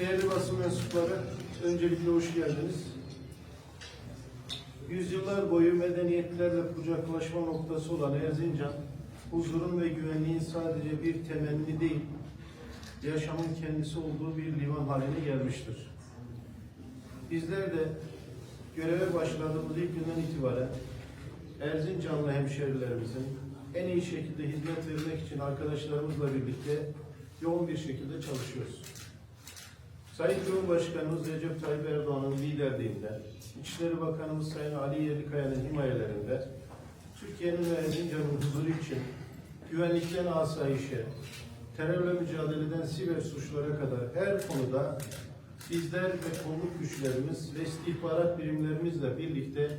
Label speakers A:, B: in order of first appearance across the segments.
A: Değerli basın mensupları, öncelikle hoş geldiniz. Yüzyıllar boyu medeniyetlerle kucaklaşma noktası olan Erzincan, huzurun ve güvenliğin sadece bir temenni değil, yaşamın kendisi olduğu bir liman haline gelmiştir. Bizler de göreve başladığımız ilk günden itibaren Erzincanlı hemşerilerimizin en iyi şekilde hizmet vermek için arkadaşlarımızla birlikte yoğun bir şekilde çalışıyoruz. Sayın Cumhurbaşkanımız Recep Tayyip Erdoğan'ın liderliğinde, İçişleri Bakanımız Sayın Ali Yerlikaya'nın himayelerinde Türkiye'nin ve Erzincan'ın huzuru için güvenlikten asayişe, terörle mücadeleden siber suçlara kadar her konuda bizler ve kolluk güçlerimiz ve istihbarat birimlerimizle birlikte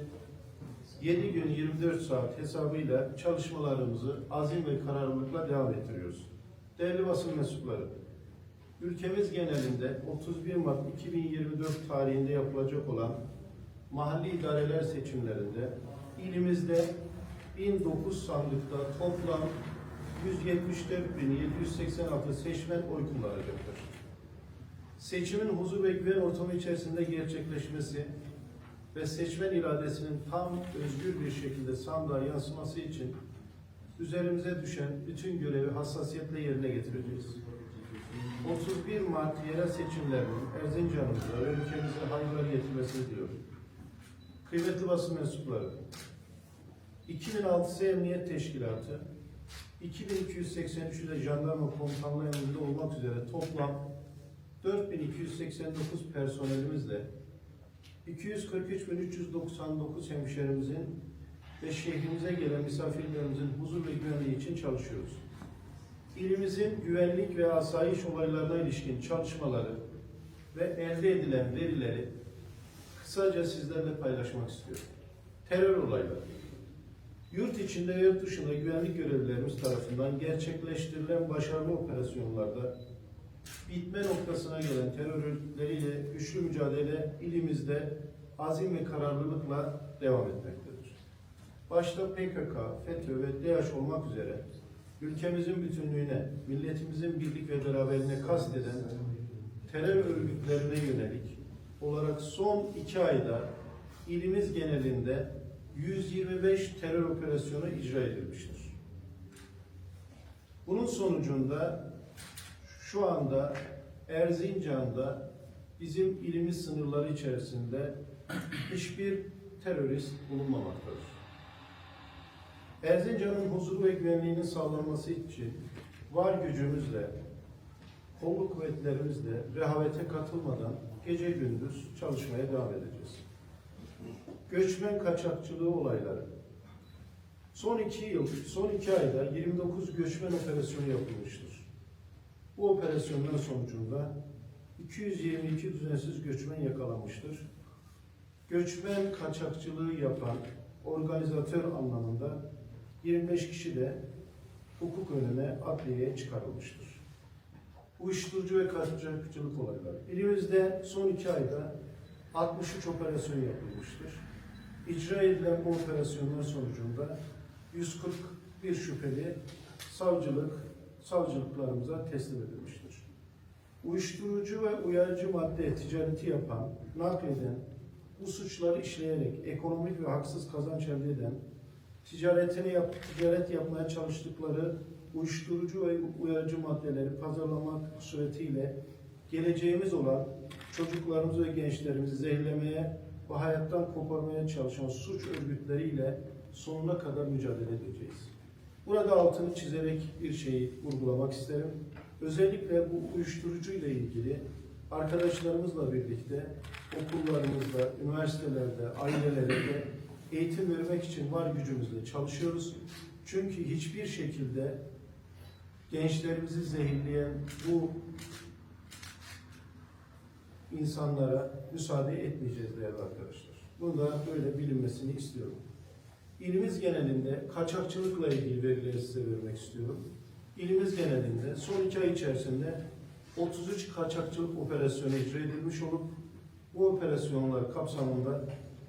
A: 7 gün 24 saat hesabıyla çalışmalarımızı azim ve kararlılıkla devam ettiriyoruz. Değerli basın mensupları, ülkemiz genelinde 31 Mart 2024 tarihinde yapılacak olan mahalli idareler seçimlerinde ilimizde 1009 sandıkta toplam 174.786 seçmen oy kullanacaktır. Seçimin huzur ve güven ortamı içerisinde gerçekleşmesi ve seçmen iradesinin tam özgür bir şekilde sandığa yansıması için üzerimize düşen bütün görevi hassasiyetle yerine getireceğiz. 31 Mart yerel seçimlerinin Erzincan'ımıza ve ülkemize hayırlar getirmesini diliyorum. Kıymetli basın mensupları, 2006 Emniyet Teşkilatı, 2283'ü de jandarma komutanlığı emrinde olmak üzere toplam 4289 personelimizle 243.399 hemşerimizin ve şehrimize gelen misafirlerimizin huzur ve güvenliği için çalışıyoruz. İlimizin güvenlik ve asayiş olaylarına ilişkin çalışmaları ve elde edilen verileri kısaca sizlerle paylaşmak istiyorum. Terör olayları. Yurt içinde ve yurt dışında güvenlik görevlilerimiz tarafından gerçekleştirilen başarılı operasyonlarda bitme noktasına gelen terör örgütleriyle güçlü mücadele ilimizde azim ve kararlılıkla devam etmektedir. Başta PKK, FETÖ ve DAEŞ olmak üzere ülkemizin bütünlüğüne, milletimizin birlik ve beraberliğine kasteden terör örgütlerine yönelik olarak son iki ayda ilimiz genelinde 125 terör operasyonu icra edilmiştir. Bunun sonucunda şu anda Erzincan'da bizim ilimiz sınırları içerisinde hiçbir terörist bulunmamaktadır. Erzincan'ın huzuru ve güvenliğinin sağlanması için var gücümüzle, kolluk kuvvetlerimizle rehavete katılmadan gece gündüz çalışmaya devam edeceğiz. Göçmen kaçakçılığı olayları. Son iki yıl, son iki ayda 29 göçmen operasyonu yapılmıştır. Bu operasyonlar sonucunda 222 düzensiz göçmen yakalanmıştır. Göçmen kaçakçılığı yapan organizatör anlamında 25 kişi de hukuk önüne adliyeye çıkarılmıştır. Uyuşturucu ve kaçakçılık olayları. İlimizde son iki ayda 63 operasyon yapılmıştır. İcra edilen bu operasyonlar sonucunda 141 şüpheli savcılık, savcılıklarımıza teslim edilmiştir. Uyuşturucu ve uyarıcı madde ticareti yapan, nakleden, bu suçları işleyerek ekonomik ve haksız kazanç elde eden, ticaretini yap, ticaret yapmaya çalıştıkları uyuşturucu ve uyarıcı maddeleri pazarlamak suretiyle geleceğimiz olan çocuklarımızı ve gençlerimizi zehirlemeye ve hayattan koparmaya çalışan suç örgütleriyle sonuna kadar mücadele edeceğiz. Burada altını çizerek bir şeyi vurgulamak isterim. Özellikle bu uyuşturucu ile ilgili arkadaşlarımızla birlikte okullarımızda, üniversitelerde, ailelerde eğitim vermek için var gücümüzle çalışıyoruz. Çünkü hiçbir şekilde gençlerimizi zehirleyen bu insanlara müsaade etmeyeceğiz değerli arkadaşlar. Bunu da böyle bilinmesini istiyorum. İlimiz genelinde kaçakçılıkla ilgili verileri size vermek istiyorum. İlimiz genelinde son iki ay içerisinde 33 kaçakçılık operasyonu icra edilmiş olup bu operasyonlar kapsamında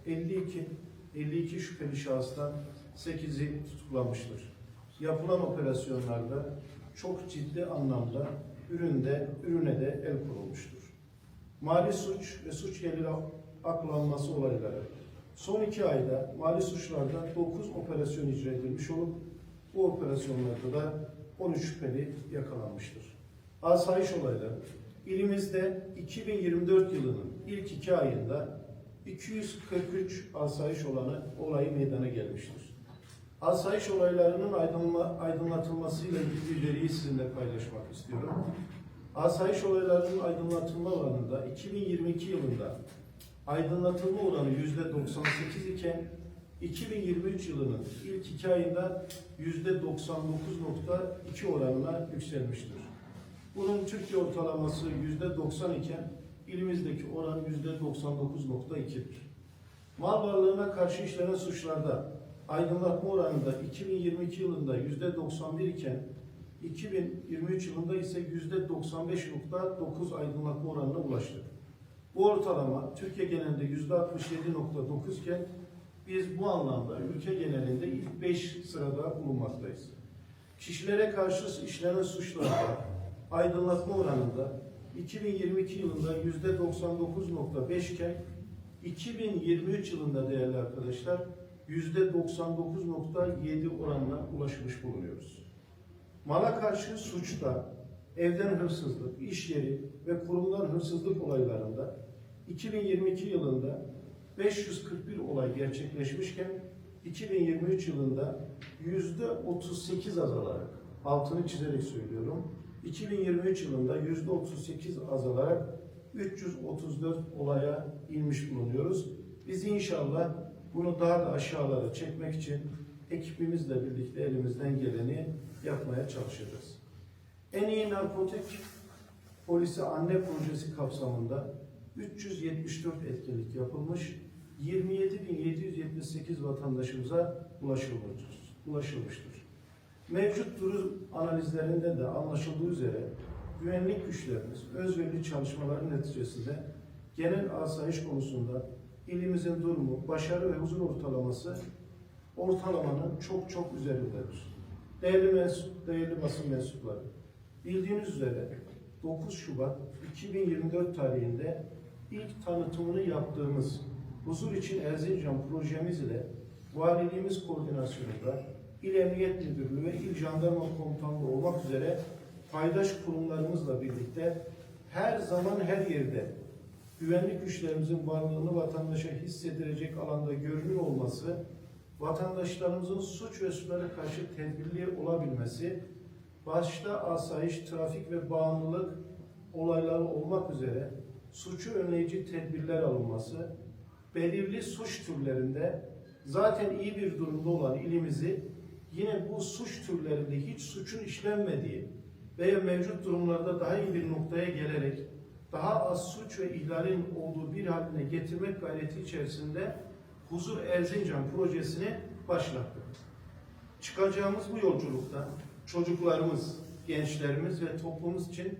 A: 52 52 şüpheli şahıstan 8'i tutuklanmıştır. Yapılan operasyonlarda çok ciddi anlamda üründe ürüne de el konulmuştur. mali suç ve suç geliri aklanması olayları. Son iki ayda mali suçlarda 9 operasyon icra edilmiş olup bu operasyonlarda da 13 şüpheli yakalanmıştır. Asayiş olayları. İlimizde 2024 yılının ilk iki ayında 243 asayiş olanı olayı meydana gelmiştir. Asayiş olaylarının aydınla, aydınlatılmasıyla ilgili veriyi sizinle paylaşmak istiyorum. Asayiş olaylarının aydınlatılma oranında 2022 yılında aydınlatılma oranı yüzde 98 iken 2023 yılının ilk iki ayında yüzde 99.2 oranına yükselmiştir. Bunun Türkiye ortalaması yüzde 90 iken ilimizdeki oran yüzde 99.2'dir. Mal varlığına karşı işlenen suçlarda aydınlatma oranında 2022 yılında yüzde 91 iken 2023 yılında ise yüzde 95.9 aydınlatma oranına ulaştık. Bu ortalama Türkiye genelinde yüzde 67.9 iken biz bu anlamda ülke genelinde ilk 5 sırada bulunmaktayız. Kişilere karşı işlenen suçlarda aydınlatma oranında 2022 yılında yüzde 99.5 iken 2023 yılında değerli arkadaşlar yüzde 99.7 oranına ulaşmış bulunuyoruz. Mala karşı suçta evden hırsızlık, iş yeri ve kurumdan hırsızlık olaylarında 2022 yılında 541 olay gerçekleşmişken 2023 yılında yüzde 38 azalarak altını çizerek söylüyorum 2023 yılında yüzde 38 azalarak 334 olaya inmiş bulunuyoruz. Biz inşallah bunu daha da aşağılara çekmek için ekibimizle birlikte elimizden geleni yapmaya çalışacağız. En iyi narkotik polisi anne projesi kapsamında 374 etkinlik yapılmış, 27.778 vatandaşımıza ulaşılmıştır. ulaşılmıştır. Mevcut durum analizlerinde de anlaşıldığı üzere güvenlik güçlerimiz özverili çalışmaların neticesinde genel asayiş konusunda ilimizin durumu, başarı ve huzur ortalaması ortalamanın çok çok üzerindedir. Değerli, değerli basın mensupları, bildiğiniz üzere 9 Şubat 2024 tarihinde ilk tanıtımını yaptığımız Huzur için Erzincan projemiz ile valiliğimiz koordinasyonunda İl Emniyet Müdürlüğü ve İl Jandarma Komutanlığı olmak üzere paydaş kurumlarımızla birlikte her zaman her yerde güvenlik güçlerimizin varlığını vatandaşa hissedilecek alanda görünür olması, vatandaşlarımızın suç ve suçlara karşı tedbirli olabilmesi, başta asayiş, trafik ve bağımlılık olayları olmak üzere suçu önleyici tedbirler alınması, belirli suç türlerinde zaten iyi bir durumda olan ilimizi yine bu suç türlerinde hiç suçun işlenmediği veya mevcut durumlarda daha iyi bir noktaya gelerek daha az suç ve ihlalin olduğu bir haline getirmek gayreti içerisinde Huzur Erzincan projesini başlattık. Çıkacağımız bu yolculukta çocuklarımız, gençlerimiz ve toplumumuz için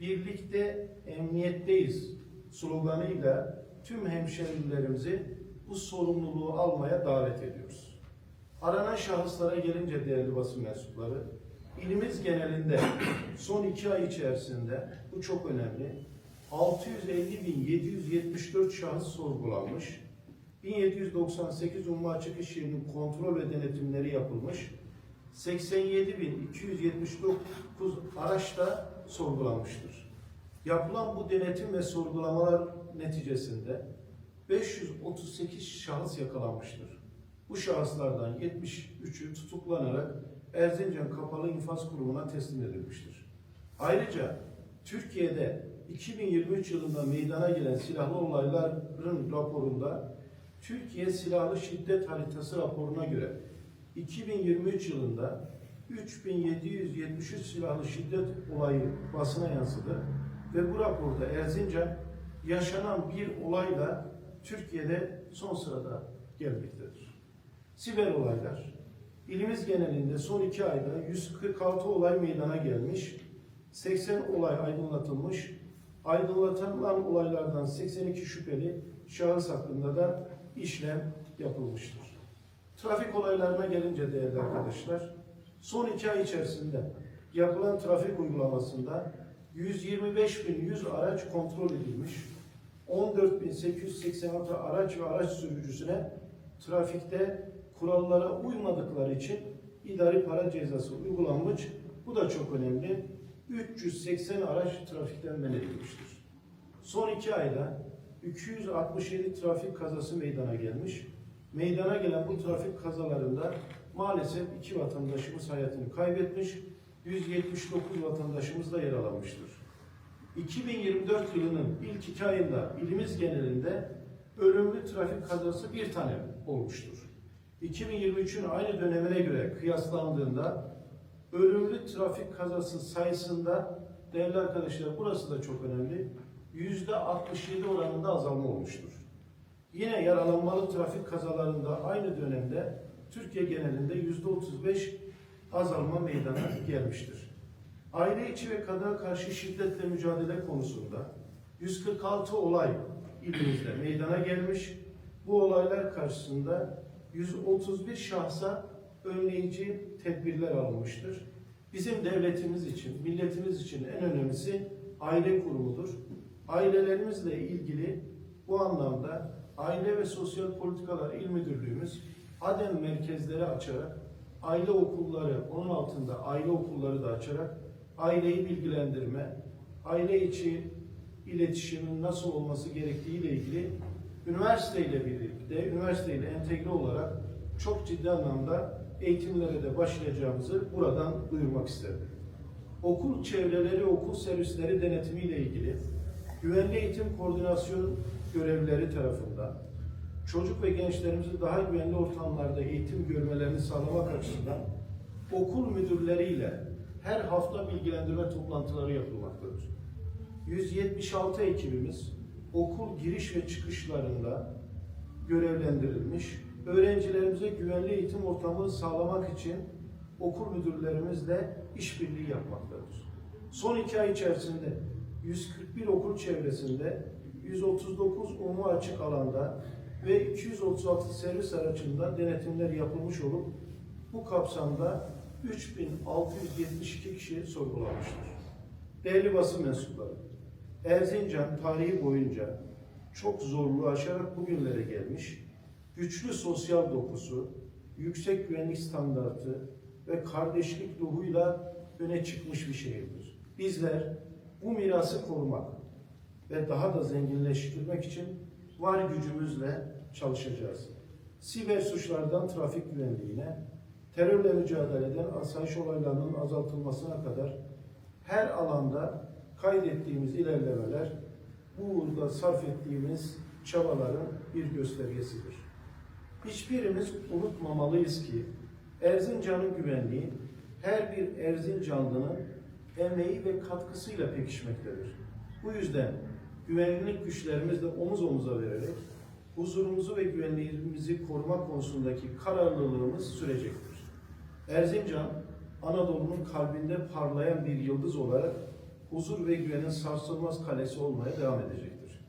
A: birlikte emniyetteyiz sloganıyla tüm hemşehrilerimizi bu sorumluluğu almaya davet ediyoruz. Aranan şahıslara gelince değerli basın mensupları, ilimiz genelinde son iki ay içerisinde, bu çok önemli, 650.774 şahıs sorgulanmış, 1798 umma açık iş yerinin kontrol ve denetimleri yapılmış, 87.279 araç da sorgulanmıştır. Yapılan bu denetim ve sorgulamalar neticesinde 538 şahıs yakalanmıştır. Bu şahıslardan 73'ü tutuklanarak Erzincan Kapalı İnfaz Kurumu'na teslim edilmiştir. Ayrıca Türkiye'de 2023 yılında meydana gelen silahlı olayların raporunda Türkiye Silahlı Şiddet Haritası raporuna göre 2023 yılında 3773 silahlı şiddet olayı basına yansıdı ve bu raporda Erzincan yaşanan bir olayla Türkiye'de son sırada gelmektedir. Siber olaylar. İlimiz genelinde son iki ayda 146 olay meydana gelmiş, 80 olay aydınlatılmış, aydınlatılan olaylardan 82 şüpheli şahıs hakkında da işlem yapılmıştır. Trafik olaylarına gelince değerli arkadaşlar, son iki ay içerisinde yapılan trafik uygulamasında 125.100 araç kontrol edilmiş, 14.886 araç ve araç sürücüsüne trafikte kurallara uymadıkları için idari para cezası uygulanmış. Bu da çok önemli. 380 araç trafikten men edilmiştir. Son iki ayda 267 trafik kazası meydana gelmiş. Meydana gelen bu trafik kazalarında maalesef iki vatandaşımız hayatını kaybetmiş, 179 vatandaşımız da yaralanmıştır. 2024 yılının ilk iki ayında ilimiz genelinde ölümlü trafik kazası bir tane olmuştur. 2023'ün aynı dönemine göre kıyaslandığında ölümlü trafik kazası sayısında değerli arkadaşlar burası da çok önemli. Yüzde 67 oranında azalma olmuştur. Yine yaralanmalı trafik kazalarında aynı dönemde Türkiye genelinde yüzde 35 azalma meydana gelmiştir. Aile içi ve kadına karşı şiddetle mücadele konusunda 146 olay ilimizde meydana gelmiş. Bu olaylar karşısında 131 şahsa önleyici tedbirler alınmıştır. Bizim devletimiz için, milletimiz için en önemlisi aile kurumudur. Ailelerimizle ilgili bu anlamda Aile ve Sosyal Politikalar İl Müdürlüğümüz ADEM merkezleri açarak aile okulları, onun altında aile okulları da açarak aileyi bilgilendirme, aile içi iletişimin nasıl olması gerektiği ile ilgili üniversiteyle birlikte, üniversiteyle entegre olarak çok ciddi anlamda eğitimlere de başlayacağımızı buradan duyurmak isterim. Okul çevreleri, okul servisleri denetimiyle ilgili güvenli eğitim koordinasyon görevlileri tarafından çocuk ve gençlerimizin daha güvenli ortamlarda eğitim görmelerini sağlamak açısından okul müdürleriyle her hafta bilgilendirme toplantıları yapılmaktadır. 176 ekibimiz okul giriş ve çıkışlarında görevlendirilmiş. Öğrencilerimize güvenli eğitim ortamı sağlamak için okul müdürlerimizle işbirliği yapmaktadır. Son iki ay içerisinde 141 okul çevresinde 139 umumi açık alanda ve 236 servis aracında denetimler yapılmış olup bu kapsamda 3672 kişi sorgulanmıştır. Değerli basın mensupları, Erzincan tarihi boyunca çok zorluğu aşarak bugünlere gelmiş, güçlü sosyal dokusu, yüksek güvenlik standartı ve kardeşlik ruhuyla öne çıkmış bir şehirdir. Bizler bu mirası korumak ve daha da zenginleştirmek için var gücümüzle çalışacağız. Siber suçlardan trafik güvenliğine, terörle mücadele eden asayiş olaylarının azaltılmasına kadar her alanda kaydettiğimiz ilerlemeler bu uğurda sarf ettiğimiz çabaların bir göstergesidir. Hiçbirimiz unutmamalıyız ki Erzincan'ın güvenliği her bir Erzincanlı'nın emeği ve katkısıyla pekişmektedir. Bu yüzden güvenlik güçlerimizle omuz omuza vererek huzurumuzu ve güvenliğimizi koruma konusundaki kararlılığımız sürecektir. Erzincan, Anadolu'nun kalbinde parlayan bir yıldız olarak huzur ve güvenin sarsılmaz kalesi olmaya devam edecektir.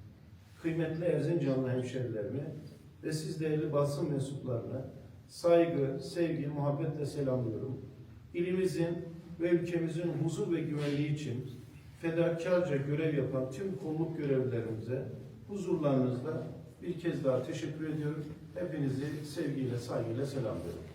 A: Kıymetli Erzincanlı hemşerilerimi ve siz değerli basın mensuplarını saygı, sevgi, muhabbetle selamlıyorum. İlimizin ve ülkemizin huzur ve güvenliği için fedakarca görev yapan tüm kolluk görevlilerimize huzurlarınızda bir kez daha teşekkür ediyorum. Hepinizi sevgiyle, saygıyla selamlıyorum.